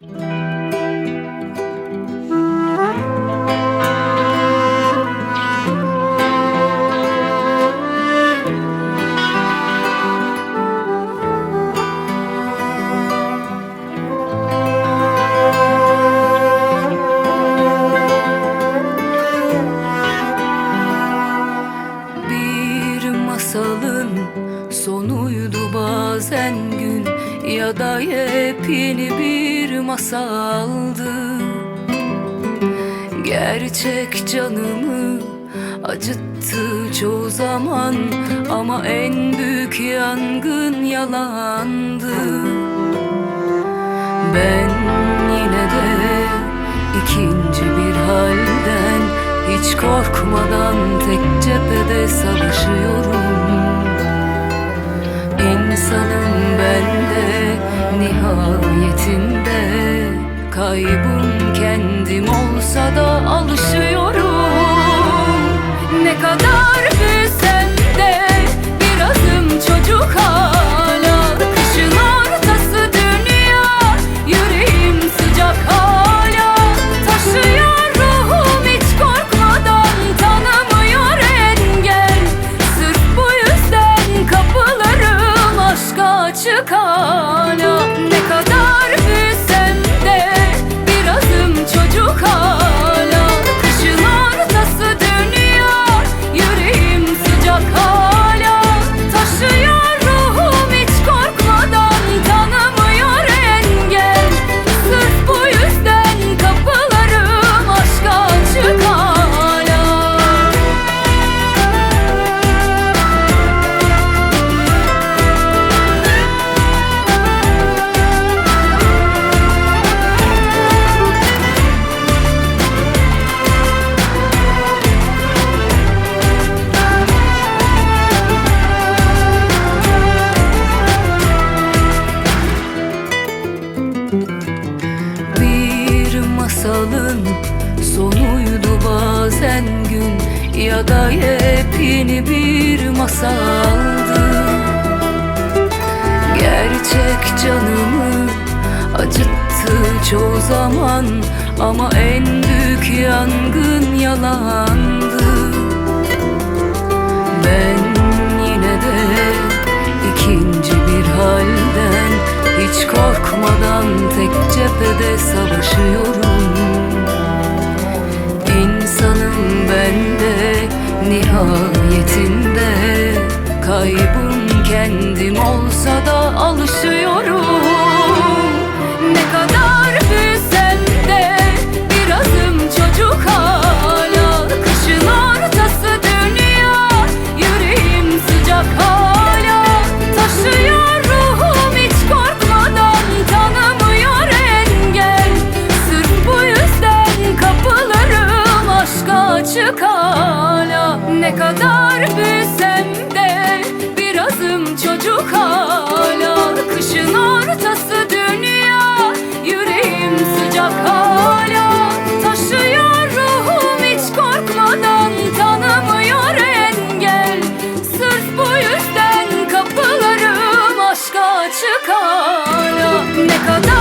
Bir masalın sonuydu bazen gün. Ya da yepyeni bir masaldı. Gerçek canımı acıttı çoğu zaman Ama en büyük yangın yalandı. Ben yine de ikinci bir halden Hiç korkmadan tek cephede savaşıyorum İnsanım ben de nihayetinde Kaybım kendim olsa da alışıyorum. Ne kadar açık hala Ne kadar masalın sonuydu bazen gün Ya da yepyeni bir masaldı. Gerçek canımı acıttı çoğu zaman Ama en büyük yangın yalandı aşık hala. Ne kadar büyüsem de Birazım çocuk hala. Kışın ortası dünya Yüreğim sıcak hala. Taşıyor ruhum hiç korkmadan Tanımıyor engel. Sırf bu yüzden kapılarım Aşka açık hala. Ne kadar